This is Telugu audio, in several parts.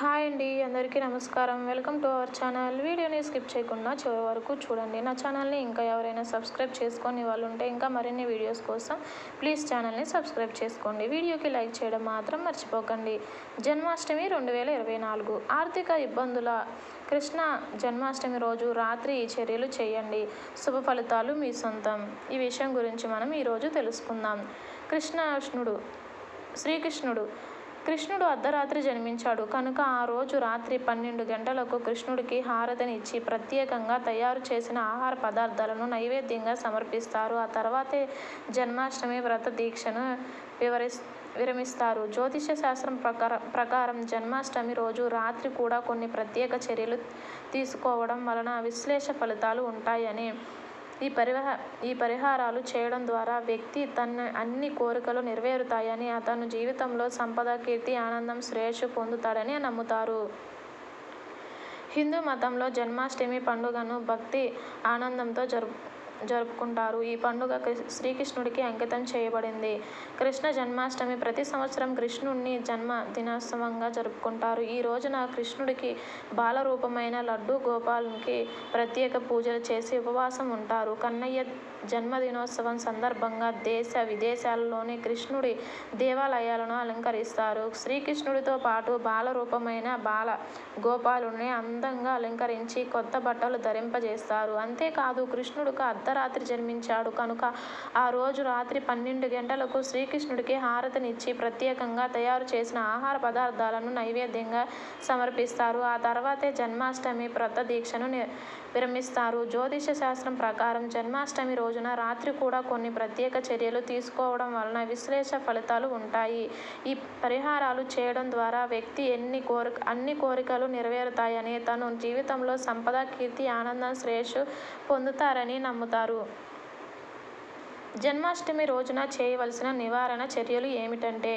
హాయ్ అండి అందరికీ నమస్కారం. Welcome to our channel. వీడియోని స్కిప్ చేయకుండా చివరి వరకు చూడండి. నా ఛానల్ని ఇంకా ఎవరైనా సబ్స్క్రైబ్ చేసుకొని వాళ్ళు ఉంటే ఇంకా మరిన్ని వీడియోస్ కోసం ప్లీజ్ ఛానల్ని సబ్స్క్రైబ్ చేసుకోండి. వీడియోకి లైక్ చేయడం మాత్రం మర్చిపోకండి. జన్మాష్టమి రెండు వేల ఇరవై నాలుగు. ఆర్థిక ఇబ్బందుల కృష్ణ జన్మాష్టమి రోజు రాత్రి ఈ చర్యలు చేయండి. శుభ ఫలితాలు మీ సొంతం. ఈ విషయం గురించి మనం ఈరోజు తెలుసుకుందాం. కృష్ణాష్ణుడు శ్రీకృష్ణుడు కృష్ణుడు అర్ధరాత్రి జన్మించాడు. కనుక ఆ రోజు రాత్రి పన్నెండు గంటలకు కృష్ణుడికి హారతనిచ్చి ప్రత్యేకంగా తయారు చేసిన ఆహార పదార్థాలను నైవేద్యంగా సమర్పిస్తారు. ఆ తర్వాతే జన్మాష్టమి వ్రత దీక్షను వివరిస్ విరమిస్తారు. జ్యోతిష శాస్త్రం ప్రకారం ప్రకారం జన్మాష్టమి రోజు రాత్రి కూడా కొన్ని ప్రత్యేక చర్యలు తీసుకోవడం వలన విశ్లేష ఫలితాలు ఉంటాయని ఈ పరిహ ఈ పరిహారాలు చేయడం ద్వారా వ్యక్తి తన అన్ని కోరికలు నెరవేరుతాయని అతను జీవితంలో సంపద కీర్తి ఆనందం శ్రేయస్సు పొందుతాడని నమ్ముతారు. హిందూ మతంలో జన్మాష్టమి పండుగను భక్తి ఆనందంతో జరుపు జరుపుకుంటారు. ఈ పండుగ శ్రీకృష్ణుడికి అంకితం చేయబడింది. కృష్ణ జన్మాష్టమి ప్రతి సంవత్సరం కృష్ణుడిని జన్మ దినోత్సవంగా జరుపుకుంటారు. ఈ రోజున కృష్ణుడికి బాలరూపమైన లడ్డు గోపాలునికి ప్రత్యేక పూజలు చేసి ఉపవాసం ఉంటారు. కన్నయ్య జన్మదినోత్సవం సందర్భంగా దేశ విదేశాలలోని కృష్ణుడి దేవాలయాలను అలంకరిస్తారు. శ్రీకృష్ణుడితో పాటు బాలరూపమైన బాల గోపాలుని అందంగా అలంకరించి కొత్త బట్టలు ధరింపజేస్తారు. అంతేకాదు కృష్ణుడికి అర్ధరాత్రి జన్మించాడు కనుక ఆ రోజు రాత్రి పన్నెండు గంటలకు శ్రీకృష్ణుడికి హారతినిచ్చి ప్రత్యేకంగా తయారు చేసిన ఆహార పదార్థాలను నైవేద్యంగా సమర్పిస్తారు. ఆ తర్వాతే జన్మాష్టమి వ్రత దీక్షను విరమిస్తారు. జ్యోతిష శాస్త్రం ప్రకారం జన్మాష్టమి రోజున రాత్రి కూడా కొన్ని ప్రత్యేక చర్యలు తీసుకోవడం వలన విశ్లేష ఫలితాలు ఉంటాయి. ఈ పరిహారాలు చేయడం ద్వారా వ్యక్తి ఎన్ని కోరిక అన్ని కోరికలు నెరవేరుతాయని తను జీవితంలో సంపద కీర్తి ఆనందం శ్రేయస్సు పొందుతారని నమ్ముతారు. జన్మాష్టమి రోజున చేయవలసిన నివారణ చర్యలు ఏమిటంటే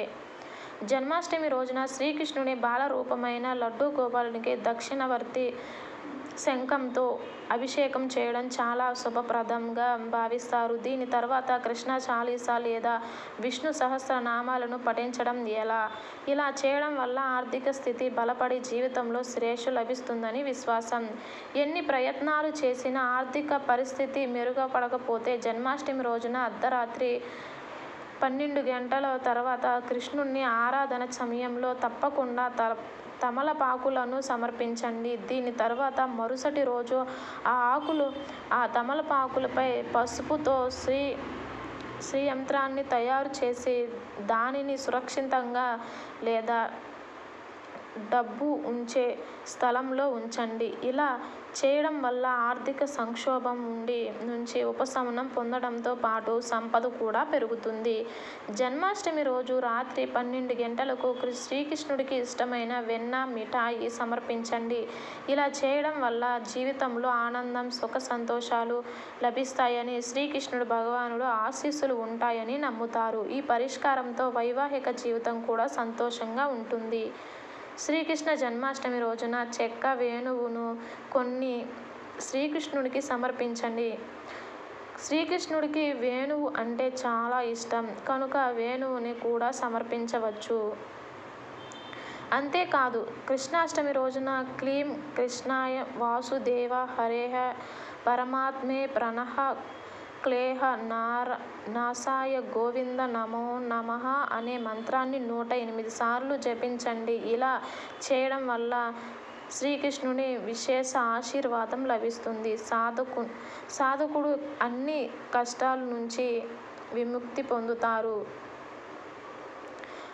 జన్మాష్టమి రోజున శ్రీకృష్ణుని బాలరూపమైన లడ్డూ గోపాలునికి దక్షిణవర్తి శంఖంతో అభిషేకం చేయడం చాలా శుభప్రదంగా భావిస్తారు. దీని తర్వాత కృష్ణ చాలీసా లేదా విష్ణు సహస్రనామాలను పఠించడం ఎలా? ఇలా చేయడం వల్ల ఆర్థిక స్థితి బలపడి జీవితంలో శ్రేష్ లభిస్తుందని విశ్వాసం. ఎన్ని ప్రయత్నాలు చేసినా ఆర్థిక పరిస్థితి మెరుగుపడకపోతే జన్మాష్టమి రోజున అర్ధరాత్రి పన్నెండు గంటల తర్వాత కృష్ణుణ్ణి ఆరాధన సమయంలో తప్పకుండా త తమలపాకులను సమర్పించండి. దీని తర్వాత మరుసటి రోజు ఆ ఆకులు ఆ తమలపాకులపై పసుపుతో శ్రీ శ్రీ యంత్రాన్ని తయారు చేసి దానిని సురక్షితంగా లేదా డబ్బు ఉంచే స్థలంలో ఉంచండి. ఇలా చేయడం వల్ల ఆర్థిక సంక్షోభం నుండి నుంచి ఉపశమనం పొందడంతో పాటు సంపద కూడా పెరుగుతుంది. జన్మాష్టమి రోజు రాత్రి పన్నెండు గంటలకు శ్రీకృష్ణుడికి ఇష్టమైన వెన్న మిఠాయి సమర్పించండి. ఇలా చేయడం వల్ల జీవితంలో ఆనందం సుఖ సంతోషాలు లభిస్తాయని శ్రీకృష్ణుడు భగవానుడు ఆశీస్సులు ఉంటాయని నమ్ముతారు. ఈ పరిష్కారంతో వైవాహిక జీవితం కూడా సంతోషంగా ఉంటుంది. శ్రీకృష్ణ జన్మాష్టమి రోజున చెక్క వేణువును కొన్ని శ్రీకృష్ణుడికి సమర్పించండి. శ్రీకృష్ణుడికి వేణువు అంటే చాలా ఇష్టం కనుక వేణువుని కూడా సమర్పించవచ్చు. అంతేకాదు కృష్ణాష్టమి రోజున క్లీం కృష్ణాయ వాసుదేవ హరేహ పరమాత్మే ప్రణహ క్లేహ నార నాసాయ గోవింద నమో నమః అనే మంత్రాన్ని నూట ఎనిమిది సార్లు జపించండి. ఇలా చేయడం వల్ల శ్రీకృష్ణుని విశేష ఆశీర్వాదం లభిస్తుంది. సాధకు సాధకుడు అన్ని కష్టాల నుంచి విముక్తి పొందుతారు.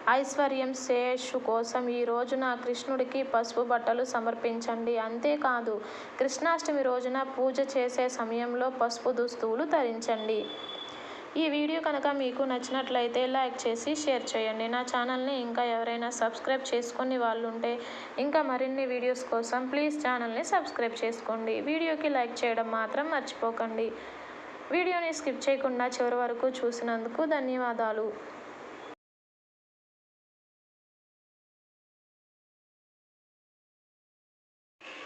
ఐశ్వర్యం శ్రేయస్సు కోసం ఈ రోజున కృష్ణుడికి పసుపు బట్టలు సమర్పించండి. అంతేకాదు కృష్ణాష్టమి రోజున పూజ చేసే సమయంలో పసుపు దుస్తువులు ధరించండి. ఈ వీడియో కనుక మీకు నచ్చినట్లయితే లైక్ చేసి షేర్ చేయండి. నా ఛానల్ని ఇంకా ఎవరైనా సబ్స్క్రైబ్ చేసుకుని వాళ్ళు ఉంటే ఇంకా మరిన్ని వీడియోస్ కోసం ప్లీజ్ ఛానల్ని సబ్స్క్రైబ్ చేసుకోండి. వీడియోకి లైక్ చేయడం మాత్రం మర్చిపోకండి. వీడియోని స్కిప్ చేయకుండా చివరి వరకు చూసినందుకు ధన్యవాదాలు.